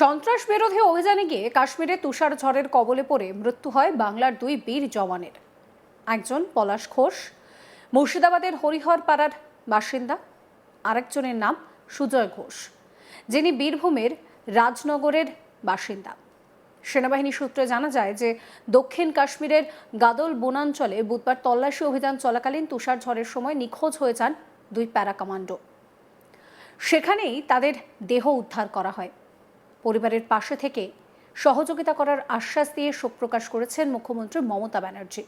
সন্ত্রাস বিরোধী অভিযানে গিয়ে কাশ্মীরে তুষার ঝড়ের কবলে পড়ে মৃত্যু হয় বাংলার দুই বীর জওয়ানের। একজন পলাশ ঘোষ, মুর্শিদাবাদের হরিহর পাড়ার বাসিন্দা। আরেকজনের নাম সুজয় ঘোষ, যিনি বীরভূমের রাজনগরের বাসিন্দা। সেনাবাহিনী সূত্রে জানা যায় যে, দক্ষিণ কাশ্মীরের গাদল বনাঞ্চলে বুধবার তল্লাশি অভিযান চলাকালীন তুষার ঝড়ের সময় নিখোঁজ হয়ে যান দুই প্যারা কমান্ডো সেখানেই তাদের দেহ উদ্ধার করা হয়। পরিবারের পাশে থেকে সহযোগিতা করার আশ্বাস দিয়ে শোক প্রকাশ করেছেন মুখ্যমন্ত্রী মমতা ব্যানার্জি।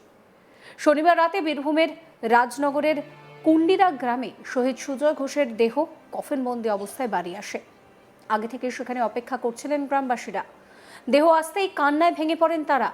শনিবার রাতে বীরভূমের রাজনগরের কুন্ডিরা গ্রামে শহীদ সুজয় ঘোষের দেহ কফিনবন্দি অবস্থায় বাড়ি আসে। আগে থেকে সেখানে অপেক্ষা করছিলেন গ্রামবাসীরা। দেহ আসতেই কান্নায় ভেঙে পড়েন তারা।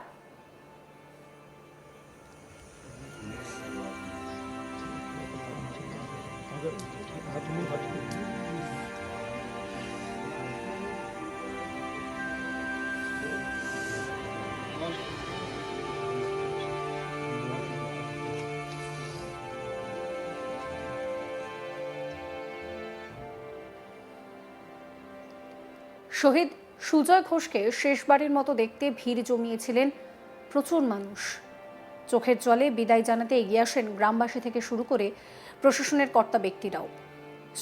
শহীদ সুজয় ঘোষকে শেষবারের মতো দেখতে ভিড় জমিয়েছিলেন প্রচুর মানুষ। চোখের জলে বিদায় জানাতে এগিয়ে আসেন গ্রামবাসী থেকে শুরু করে প্রশাসনের কর্তা ব্যক্তিরাও।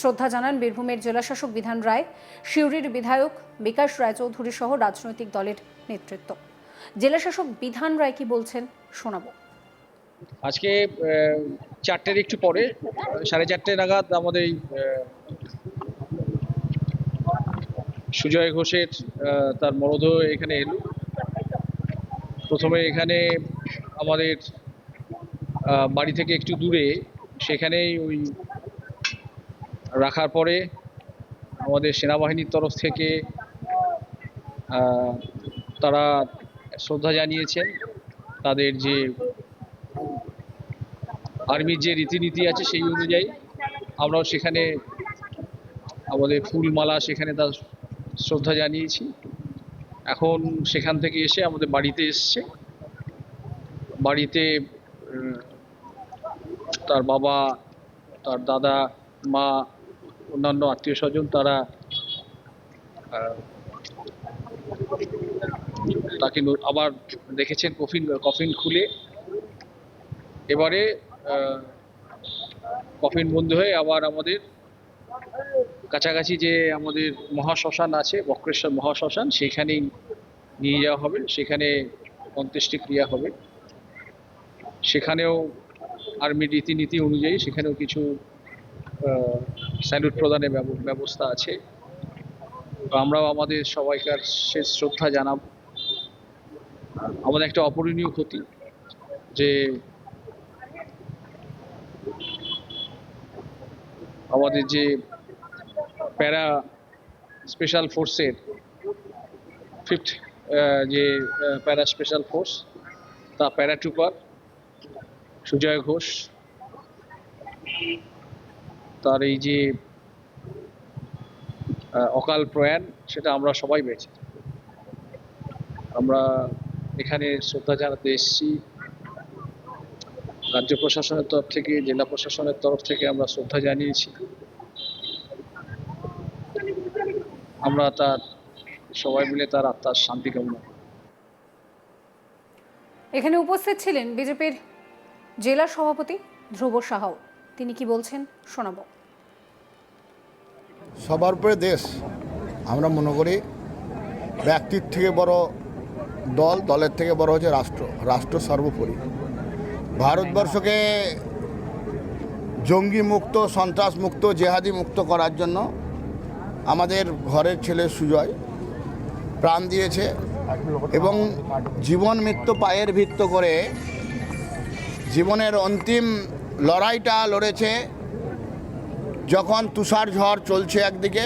শ্রদ্ধা জানান বীরভূমের জেলাশাসক বিধান রায়, সিউড়ির বিধায়ক বিকাশ রায়চৌধুরী সহ রাজনৈতিক দলের নেতৃত্ব। জেলাশাসক বিধান রায় কি বলছেন শোনাবো। আজকে চারটের একটু পরে, সাড়ে চারটে নাগাদ আমাদের সুজয় ঘোষের তার মরদেহ এখানে এলো। প্রথমে এখানে আমাদের বাড়ি থেকে একটু দূরে, সেখানেই ওই রাখার পরে আমাদের সেনাবাহিনীর তরফ থেকে তারা শ্রদ্ধা জানিয়েছেন। তাদের যে আর্মির যে রীতিনীতি আছে সেই অনুযায়ী আমরাও সেখানে আমাদের ফুলমালা সেখানে তার শ্রদ্ধা জানিয়েছি। এখন সেখান থেকে এসে আমাদের বাড়িতে এসছে। বাড়িতে তার বাবা, তার দাদা, মা, অন্যান্য আত্মীয় স্বজন তারা তাকে আবার দেখেছেন কফিন কফিন খুলে। এবারে কফিন বন্ধ হয়ে আবার আমাদের কাছাকাছি যে আমাদের মহাশ্মশান আছে, বক্রেশ্বর মহাশ্মশান, সেখানেই নিয়ে যাওয়া হবে। সেখানে অন্ত্যেষ্টি ক্রিয়া হবে। সেখানেও আর্মির রীতিনীতি অনুযায়ী সেখানেও কিছু স্যালুট প্রদানের ব্যব- ব্যবস্থা আছে। তো আমরাও আমাদের সবাইকার শেষ শ্রদ্ধা জানাব। আমাদের একটা অপূরণীয় ক্ষতি যে আমাদের যে প্যারা স্পেশাল ফোর্সের ফিফথ যে প্যারা স্পেশাল ফোর্স তা প্যারাট্রুপার সুজয় ঘোষ, তার এই যে অকাল প্রয়াণ, সেটা আমরা সবাই পেয়েছি। আমরা এখানে শ্রদ্ধা জানাতে এসেছি। রাজ্য প্রশাসনের তরফ থেকে, জেলা প্রশাসনের তরফ থেকে আমরা শ্রদ্ধা জানিয়েছি। আমরা তার সবাই মিলে তার আত্মার শান্তি কামনা করি। এখানে উপস্থিত ছিলেন বিজেপির জেলা সভাপতি ধ্রুব সাহাও তিনি কি বলছেন শোনাবো। সবার উপরে দেশ আমরা মনে করি ব্যক্তির থেকে বড় দল দলের থেকে বড় হচ্ছে রাষ্ট্র রাষ্ট্র সর্বোপরি। ভারতবর্ষকে জঙ্গি মুক্ত সন্ত্রাস মুক্ত জেহাদি মুক্ত করার জন্য আমাদের ঘরের ছেলে সুজয় প্রাণ দিয়েছে এবং জীবন মৃত্যু পায়ের ভিত্ত করে জীবনের অন্তিম লড়াইটা লড়েছে যখন তুষার ঝড় চলছে একদিকে,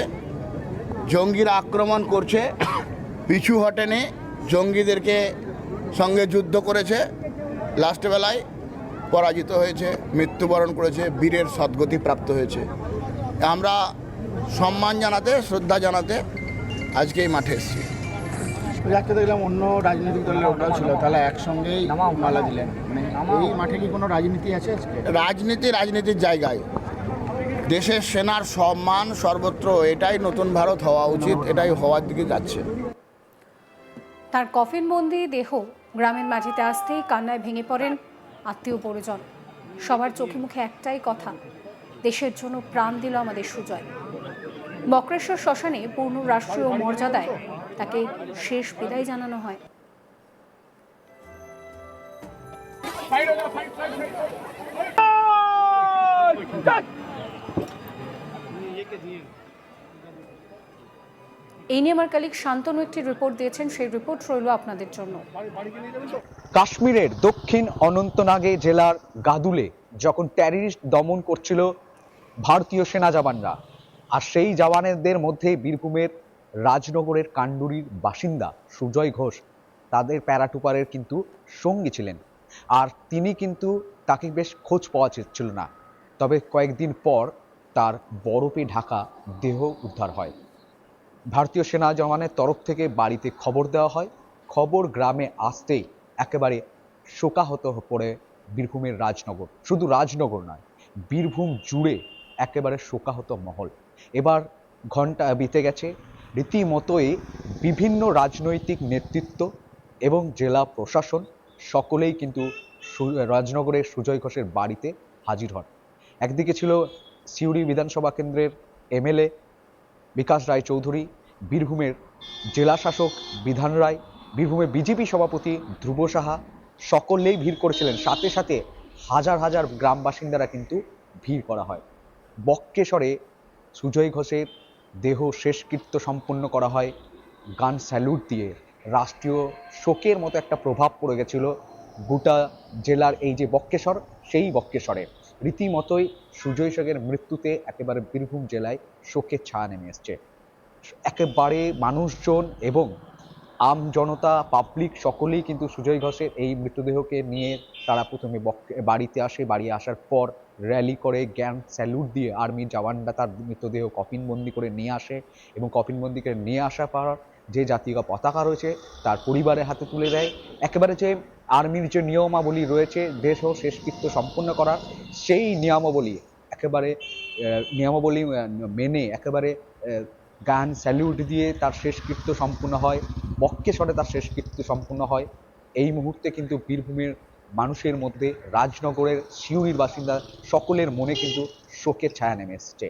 জঙ্গিরা আক্রমণ করছে, পিছু হটেনি, জঙ্গিদেরকে সঙ্গে যুদ্ধ করেছে, লাস্ট বেলায় পরাজিত হয়েছে, মৃত্যুবরণ করেছে, বীরের সদ্গতি প্রাপ্ত হয়েছে। আমরা সম্মান জানাতে শ্রদ্ধা জানাতে আজকে এই মাঠে এসেছি। রাখতে দেখলাম অন্য রাজনৈতিক দলের ওটাও ছিল তাহলে একসঙ্গেই মালা দিলেন। মানে এই মাঠে কি কোনো রাজনীতি আছে রাজনীতি রাজনীতির জায়গায়। দেশের সেনার সম্মান সর্বত্র এটাই নতুন ভারত হওয়া উচিত এটাই হওয়ার দিকে যাচ্ছে। তার কফিনবন্দি দেহ গ্রামের মাটিতে আসতেই কান্নায় ভেঙে পড়েন আত্মীয় পরিজন। সবার চোখে মুখে একটাই কথা দেশের জন্য প্রাণ দিল আমাদের সুজয়। বক্রেশ্বর শ্মশানে পূর্ণ রাষ্ট্রীয় মর্যাদায় তাকে শেষ বিদায় জানানো হয়। এই নিয়ে আমার কালিক শান্তনু একটি রিপোর্ট দিয়েছেন, সেই রিপোর্ট রইল আপনাদের জন্য। কাশ্মীরের দক্ষিণ অনন্তনাগে জেলার গাদুলে যখন টেররিস্ট দমন করছিল, ভারতীয় সেনা জওয়ানরা আর সেই জওয়ানদের মধ্যে বীরভূমের রাজনগরের কান্ডুরির বাসিন্দা সুজয় ঘোষ তাদের প্যারাটুপারের কিন্তু সঙ্গী ছিলেন। আর তিনি কিন্তু তাকে বেশ খোঁজ পাওয়া যাচ্ছিল না। তবে কয়েকদিন পর তার বরফে ঢাকা দেহ উদ্ধার হয়। ভারতীয় সেনা জওয়ানের তরফ থেকে বাড়িতে খবর দেওয়া হয়। খবর গ্রামে আসতেই একেবারে শোকাহত পড়ে বীরভূমের রাজনগর। শুধু রাজনগর নয়, বীরভূম জুড়ে একেবারে শোকাহত মহল। এবার ঘণ্টা বিতে গেছে। রীতিমতোই বিভিন্ন রাজনৈতিক নেতৃত্ব এবং জেলা প্রশাসন সকলেই কিন্তু রাজনগরের সুজয় ঘোষের বাড়িতে হাজির হন। একদিকে ছিল সিউড়ি বিধানসভা কেন্দ্রের এমএলএ বিকাশ রায় চৌধুরী, বীরভূমের জেলা শাসক বিধান রায় বীরভূমের বিজেপি সভাপতি ধ্রুব সাহা, সকলেই ভিড় করেছিলেন। সাথে সাথে হাজার হাজার গ্রাম বাসিন্দারা কিন্তু ভিড় করা হয়। বক্কেশ্বরে সুজয় ঘোষের দেহ শেষকৃত্য সম্পন্ন করা হয় গান স্যালুট দিয়ে। রাষ্ট্রীয় শোকের মতো একটা প্রভাব পড়ে গেছিল গোটা জেলার এই যে বক্কেশ্বর, সেই বক্কেশ্বরে। রীতিমতোই সুজয় শোকের মৃত্যুতে একেবারে বীরভূম জেলায় শোকের ছায়া নেমে এসছে। একেবারে মানুষজন এবং আম জনতা পাবলিক সকলেই কিন্তু সুজয় ঘোষের এই মৃতদেহকে নিয়ে তারা প্রথমে বাড়িতে আসে। বাড়ি আসার পর র্যালি করে জ্ঞান স্যালুট দিয়ে আর্মির জওয়ানরা তার মৃতদেহ কফিনবন্দি করে নিয়ে আসে এবং কফিনবন্দি করে নিয়ে আসার পর যে জাতীয় পতাকা রয়েছে তার পরিবারের হাতে তুলে দেয়। একেবারে যে আর্মির যে নিয়মাবলী রয়েছে, দেশ ও শেষকৃত্য সম্পন্ন করার সেই নিয়মাবলী একেবারে নিয়মাবলী মেনে একেবারে গান স্যালিউট দিয়ে তার শেষকৃত্য সম্পূর্ণ হয়, বক্কেশ্বরে তার শেষকৃত্য সম্পূর্ণ হয়। এই মুহূর্তে কিন্তু বীরভূমের মানুষের মধ্যে রাজনগরের সিউড়ির বাসিন্দা সকলের মনে কিন্তু শোকের ছায়া নেমে এসছে।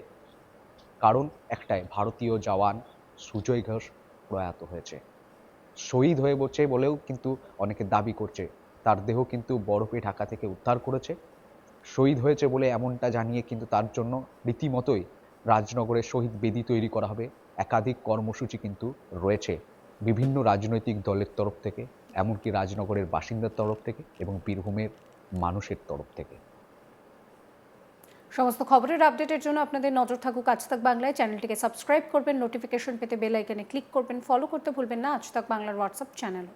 কারণ একটাই, ভারতীয় জওয়ান সুজয় ঘোষ প্রয়াত হয়েছে। শহীদ হয়ে পড়ছে বলেও কিন্তু অনেকে দাবি করছে, তার দেহ কিন্তু বরফে ঢাকা থেকে উদ্ধার করেছে। শহীদ হয়েছে বলে এমনটা জানিয়ে কিন্তু তার জন্য রীতিমতোই রাজনগরে শহীদ বেদি তৈরি করা হবে। একাধিক কর্মসূচি কিন্তু রয়েছে বিভিন্ন রাজনৈতিক দলের তরফ থেকে, এমনকি রাজনগরের বাসিন্দার তরফ থেকে এবং বীরভূমের মানুষের তরফ থেকে। সমস্ত খবরের আপডেটের জন্য আপনাদের নজর থাকুক আজ তাক বাংলায়। চ্যানেলটিকে সাবস্ক্রাইব করবেন, নোটিফিকেশন পেতে বেল আইকনে ক্লিক করবেন, ফলো করতে ভুলবেন না। আজ তাক বাংলার হোয়াটসঅ্যাপ চ্যানেল